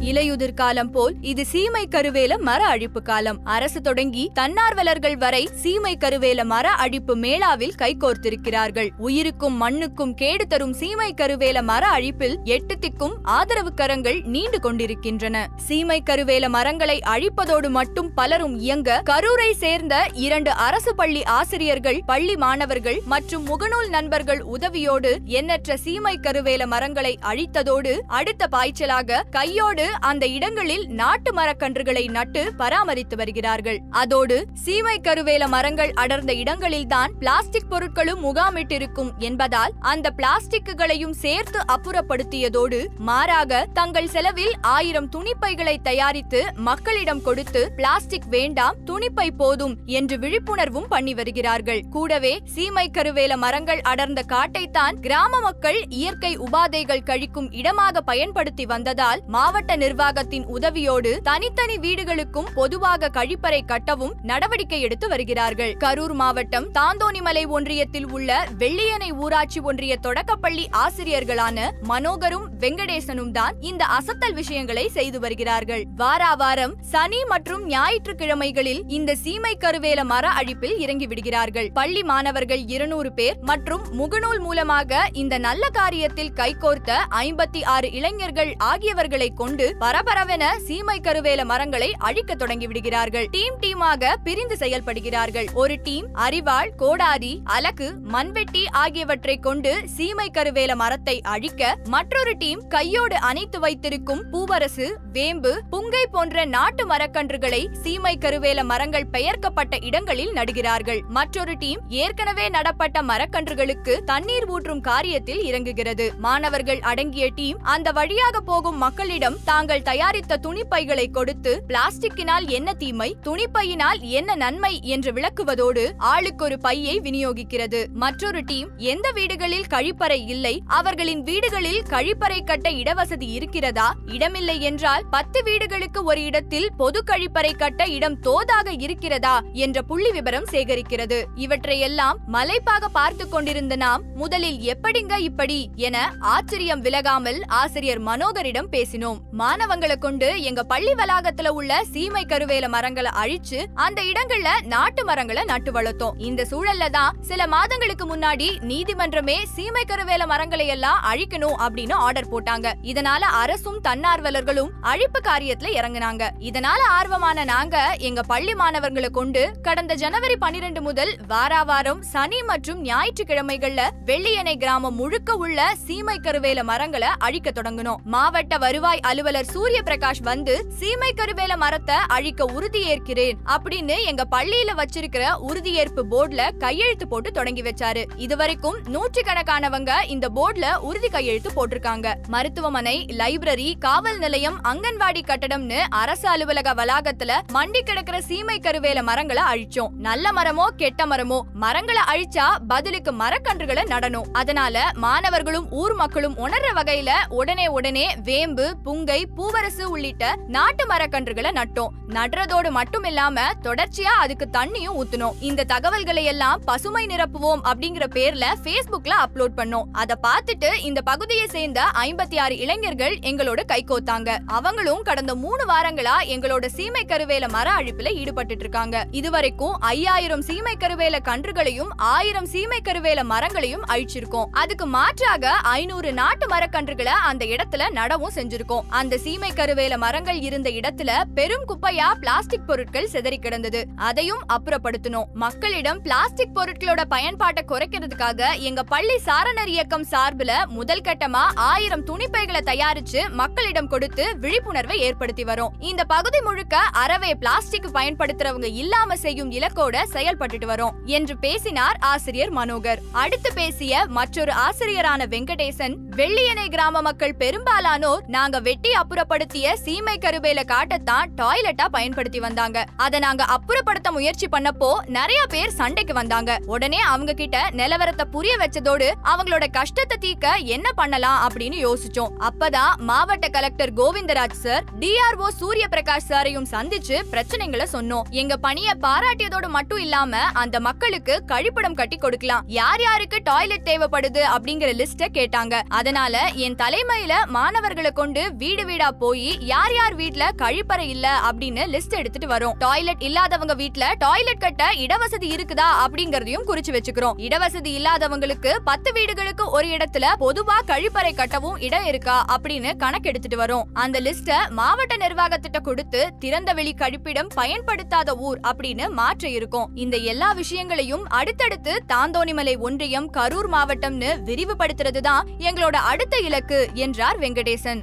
இலையுதிர் காலம் போல் இது சீமை கருவேல மர அழிப்பு காலம். அரசு தொடங்கி தன்னார்வலர்கள் வரை சீமை கருவேல மர அழிப்பு மேளாவில் கைகோர்த்திருக்கிறார்கள். உயிருக்கும் மண்ணுக்கும் கேடு தரும் சீமை கருவேல மர அழிப்பில் எட்டு திக்கும் ஆதரவு கரங்கள் நீண்டு கொண்டிருக்கின்றன. சீமை கருவேல மரங்களை அழிப்பதோடு மட்டும் பலரும் இயங்க கரூரை சேர்ந்த இரண்டு அரசு பள்ளி ஆசிரியர்கள் பள்ளி மாணவர்கள் மற்றும் முகநூல் நண்பர்கள் உதவியோடு எண்ணற்ற சீமை கருவேல மரங்களை அழித்ததோடு அடுத்த பாய்ச்சலாக கையோடு அந்த இடங்களில் நாட்டு மரக்கன்றுகளை நட்டு பராமரித்து வருகிறார்கள். அதோடு சீமை கருவேல மரங்கள் அடர்ந்த இடங்களில்தான் பிளாஸ்டிக் பொருட்களும் முகாமிட்டிருக்கும் என்பதால் அந்த பிளாஸ்டிக்குகளையும் சேர்த்து அப்புறப்படுத்தியதோடு மாறாக தங்கள் செலவில் ஆயிரம் துணிப்பைகளை தயாரித்து மக்களிடம் கொடுத்து பிளாஸ்டிக் வேண்டாம் துணிப்பை போதும் என்று விழிப்புணர்வும் பண்ணி வருகிறார்கள். கூடவே சீமை கருவேல மரங்கள் அடர்ந்த காட்டைத்தான் கிராம மக்கள் இயற்கை உபாதைகள் கழிக்கும் இடமாக பயன்படுத்தி வந்ததால் மாவட்ட நிர்வாகத்தின் உதவியோடு தனித்தனி வீடுகளுக்கும் பொதுவாக கழிப்பறை கட்டவும் நடவடிக்கை எடுத்து வருகிறார்கள். கரூர் மாவட்டம் தாந்தோணிமலை ஒன்றியத்தில் உள்ள வெள்ளியணை ஊராட்சி ஒன்றிய தொடக்கப்பள்ளி ஆசிரியர்களான மனோகரும் வெங்கடேசனும் தான் இந்த அசத்தல் விஷயங்களை செய்து வருகிறார்கள். வாரா வாரம் சனி மற்றும் ஞாயிற்றுக்கிழமைகளில் இந்த சீமை கருவேல மர அழிப்பில் இறங்கி விடுகிறார்கள். பள்ளி மாணவர்கள் இருநூறு பேர் மற்றும் முகநூல் மூலமாக இந்த நல்ல காரியத்தில் கைகோர்த்த ஐம்பத்தி ஆறு இளைஞர்கள் ஆகியவர்களை கொண்டு பரபரவென சீமை கருவேல மரங்களை அழிக்க தொடங்கி விடுகிறார்கள் டீம் டீமாக பிரிந்து செயல்படுகிறார்கள். ஒரு டீம் அரிவாள் கோடாரி அலகு மண்வெட்டி ஆகியவற்றை கொண்டு சீமை கருவேல மரத்தை அழிக்க மற்றொரு டீம் கையோடு அணைத்து வைத்திருக்கும் பூவரசு வேம்பு புங்கை போன்ற நாட்டு மரக்கன்றுகளை சீமை கருவேல மரங்கள் பெயர்க்கப்பட்ட இடங்களில் நடுகிறார்கள். மற்றொரு டீம் ஏற்கனவே நடப்பட்ட மரக்கன்றுகளுக்கு தண்ணீர் ஊற்றும் காரியத்தில் இறங்குகிறது. மாணவர்கள் அடங்கிய டீம் அந்த வழியாக போகும் மக்களிடம் தாங்கள் தயாரித்த துணிப்பைகளை கொடுத்து பிளாஸ்டிக்கினால் என்ன தீமை துணிப்பையினால் என்ன நன்மை என்று விளக்குவதோடு ஆளுக்கொரு பையை விநியோகிக்கிறது. மற்றொரு டீம் எந்த வீடுகளில் கழிப்பறை இல்லை அவர்களின் வீடுகளில் கழிப்பறை கட்ட இடவசதி இருக்கிறதா இடமில்லை என்றால் பத்து வீடுகளுக்கு ஒரு இடத்தில் பொது கழிப்பறை கட்ட இடம் தோதாக இருக்கிறதா என்ற புள்ளி விவரம் சேகரிக்கிறது. இவற்றையெல்லாம் மலைப்பாக பார்த்து கொண்டிருந்த நாம் முதலில் எப்படிங்க இப்படி என ஆச்சரியம் விலகாமல் ஆசிரியர் மனோகரிடம் பேசினோம். மாணவங்களை கொண்டு எங்க பள்ளி வளாகத்துல உள்ள சீமை கருவேல மரங்களை அழிச்சு அந்த இடங்கள்ல நாட்டு மரங்களை நட்டு வளர்த்தோம். இந்த சூழல்ல தான் சில மாதங்களுக்கு முன்னாடி நீதிமன்றமே சீமை கருவேல மரங்களை எல்லாம் அழிக்கணும் அப்படின்னு ஆர்டர் போட்டாங்க. இதனால அரசும் தன்னார்வலர்களும் அழிப்பு காரியத்துல இறங்குனாங்க. இதனால ஆர்வமான நாங்க எங்க பள்ளி மாணவர்களை கொண்டு கடந்த ஜனவரி பனிரெண்டு முதல் வாராவாரம் சனி மற்றும் ஞாயிற்றுக்கிழமைகள்ல வெள்ளியணை கிராமம் முழுக்க உள்ள சீமை கருவேல மரங்களை அழிக்க தொடங்கணும் மாவட்ட வருவாய் அலுவலர் சூரிய பிரகாஷ் வந்து சீமை கருவேல மரத்தை அழிக்க உறுதியேற்கிறேன் அப்படின்னு எங்க பள்ளியில வச்சிருக்கிற உறுதியேற்பு போர்டுல கையெழுத்து போட்டு தொடங்கி வச்சாரு. இதுவரைக்கும் நூற்றுக்கணக்கானவங்க இந்த போர்டுல உறுதி கையெழுத்து போட்டிருக்காங்க. மருத்துவமனை லைப்ரரி காவல் நிலையம் அங்கன்வாடி கட்டடம்னு அரசு அலுவலக வளாகத்துல மண்டி கிடக்கிற சீமை கருவேல மரங்களை அழிச்சோம். நல்ல மரமோ கெட்ட மரமோ மரங்களை அழிச்சா பதிலுக்கு மரக்கன்றுகளை நடணும். அதனால மாணவர்களும் ஊர் மக்களும் உணர்ற வகையில உடனே உடனே வேம்பு புங்கை பூவரசு உள்ளிட்ட நாட்டு மரக்கன்றுகளை நட்டோம். நடுறதோடு மட்டும் இல்லாம தொடர்ச்சியா அதுக்கு தண்ணியும் ஊத்துனோம். இந்த தகவல்களை எல்லாம் பசுமை நிரப்புவோம் அப்படிங்கிற பேர்ல பேஸ்புக்ல அப்லோட் பண்ணோம். அதை பார்த்துட்டு இந்த பகுதியை சேர்ந்த ஐம்பத்தி ஆறு இளைஞர்கள் எங்களோட கைகோத்தாங்க அவங்களும் கடந்த மூணு வாரங்களா எங்களோட சீமை கருவேல மர அழிப்புல ஈடுபட்டு இருக்காங்க. இதுவரைக்கும் ஐயாயிரம் சீமை கருவேல கன்றுகளையும் ஆயிரம் சீமை கருவேல மரங்களையும் அழிச்சிருக்கோம். அதுக்கு மாற்றாக ஐநூறு நாட்டு மரக்கன்றுகளை அந்த இடத்துல நடவும் செஞ்சிருக்கோம். அந்த சீமை கருவேல மரங்கள் இருந்த இடத்துல பெரும் குப்பையா பிளாஸ்டிக் பொருட்கள் சிதறி கிடந்தது. அதையும் அப்புறப்படுத்தணும் மக்களிடம் பிளாஸ்டிக் பொருட்களோட பயன்பாட்டை குறைக்கிறதுக்காக எங்க பள்ளி சாரணர் இயக்கம் சார்பில் முதல் கட்டமா ஆயிரம் துணிப்பைகளை தயாரிச்சு மக்களிடம் கொடுத்து விழிப்புணர்வை ஏற்படுத்தி வரும். இந்த பகுதி முழுக்க அறவே பிளாஸ்டிக் பயன்படுத்துறவங்க இல்லாம செய்யும் இலக்கோட செயல்பட்டுட்டு வரோம் என்று பேசினார் ஆசிரியர் மனோகர். அடுத்து பேசிய மற்றொரு ஆசிரியரான வெங்கடேசன் வெள்ளியணை கிராம மக்கள் பெரும்பாலானோர் நாங்க வெட்டி அப்புறப்படுத்திய சீமை கருவேல காட்டத்தான் டாய்லெட்டா பயன்படுத்தி வந்தாங்க. அதை நாங்க அப்புறப்படுத்த முயற்சி பண்ணப்போ நிறைய பேர் சண்டைக்கு வந்தாங்க. உடனே அவங்க கிட்ட நிலவரத்தை புரிய வச்சதோடு அவங்களோட கஷ்டத்தை தீர்க்க என்ன பண்ணலாம் அப்படின்னு யோசிச்சோம். அப்பதான் மாவட்ட collector Govindaraj sir DRO Surya Prakash சாரையும் சந்திச்சு பிரச்சனைகளை சொன்னோம். எங்க பணியை பாராட்டியதோடு மட்டும் இல்லாம அந்த மக்களுக்கு கழிப்பிடம் கட்டி கொடுக்கலாம். யார் யாருக்கு டாய்லெட் தேவைப்படுது அப்படிங்கிற லிஸ்ட கேட்டாங்க. அதனால என் தலைமையில மாணவர்களை கொண்டு வீடு வீடா போய் யார் யார் வீட்ல கழிப்பறை இல்ல அப்படின்னு லிஸ்ட் எடுத்துட்டு வரோம். டாய்லெட் இல்லாதவங்க வீட்ல டாய்லெட் கட்ட இடவசதி இருக்குதா அப்படிங்கறதையும் குறிச்சு வச்சுக்கிறோம். இடவசதி இல்லாதவங்களுக்கு பத்து வீடுகளுக்கு ஒரு இடத்துல பொதுவா கழிப்பறை கட்டவும் இடம் இருக்கா அப்படின்னு கணக்கு எடுத்துட்டு வரோம். அந்த லிஸ்ட மாவட்ட நிர்வாகத்திட்ட கொடுத்து திறந்த வெளி கழிப்பிடம் பயன்படுத்தாத ஊர் அப்படின்னு மாற்ற இருக்கும். இந்த எல்லா விஷயங்களையும் அடுத்தடுத்து தாந்தோணிமலை ஒன்றியம் கரூர் மாவட்டம்னு விரிவுபடுத்துறதுதான் எங்களோட அடுத்த இலக்கு என்றார் வெங்கடேசன்.